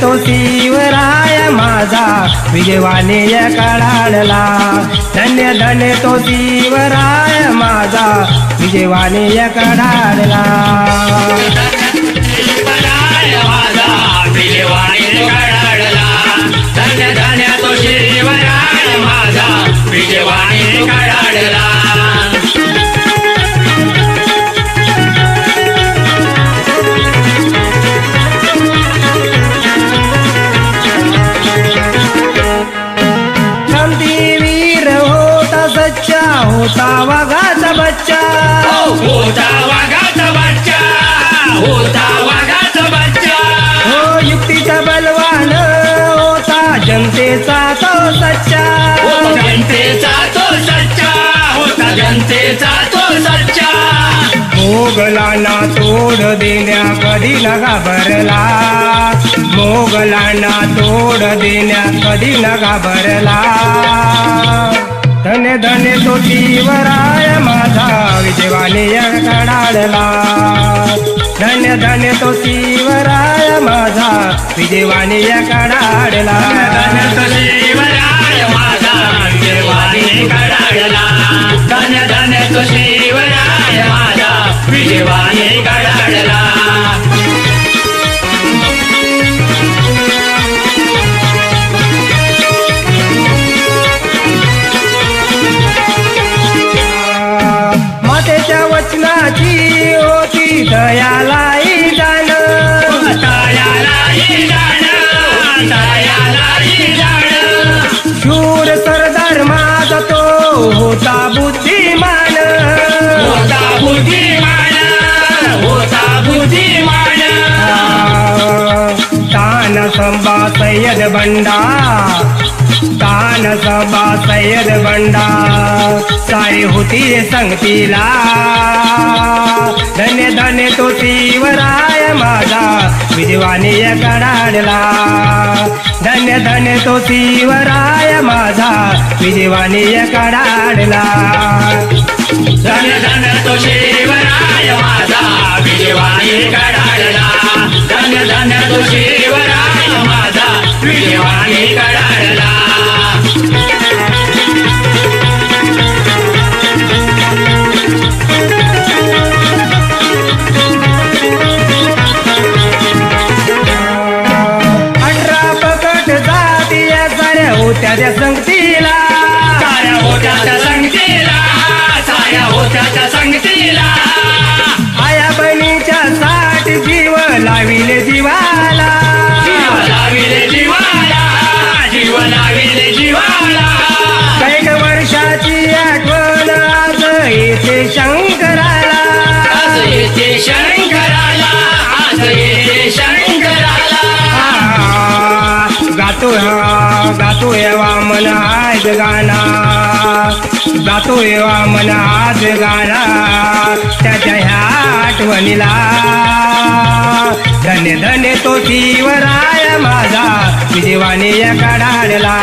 शिवराय माझा. विजयवाने या धन्य धन्य तो शिवराय माझा. विजयवाने या धन्य धन्य तो शिवराय माझा. विजयवाणी कडाडला होता जनतेचा तो सच्चा. मोगलांना तोड देण्या कधी न घाबरला मोगलांना तोड देण्या कधी न घाबरला धन्य धन्य तो शिवराय माझा विजयवाणी या कडाडला धन्य धन्य तो शिवराय माझा विजयवाणी या कडाडला धन्य तो शिवराय माझा विजयवाणी कडाडला विजयवाणी कडाडला मातेच्या वचनाची होती दयालाई जाण. तायालाही जाण तायालाही जाण. शूर सरदार माझा तो होता बुद्धिमान सय्यद बंडा तान सबा सय्यद बंडा साई होती संगतीला। धन्य धन्य तो शिवराय माझा विजवानी कडाडला धन्य धन्य तो शिवराय माझा विजवानी कडाडला साऱ्या होत्या त्या संगतीला. साऱ्या होत्या त्या संगतीला. साऱ्या होत्या त्या संगतीला. आया बहिणीच्या साठ जीव लाविले जीवाला. जीव लाविले जीवाला. जीव लाविले जीवाला. कैक वर्षाची आठवण आज येथे शंकराला. आज येते शंकराला. आज येते शंकराला. जातोय वामन आज गाना जातोय वामन आज गाना त्याच्या ह्या आठवणीला. धन्य धन्य तो शिवराय माझा. विजयवाणी या काढाडला.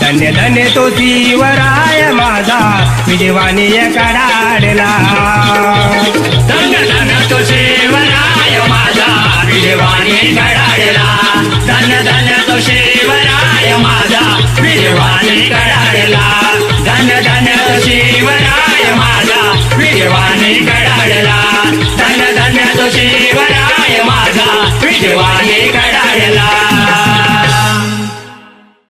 धन्य धन्य तो शिवराय माझा. विजयवाणी या काढाडला. विजयवाणी धन धन शिवराय माझा. विजयवाणी कडाडला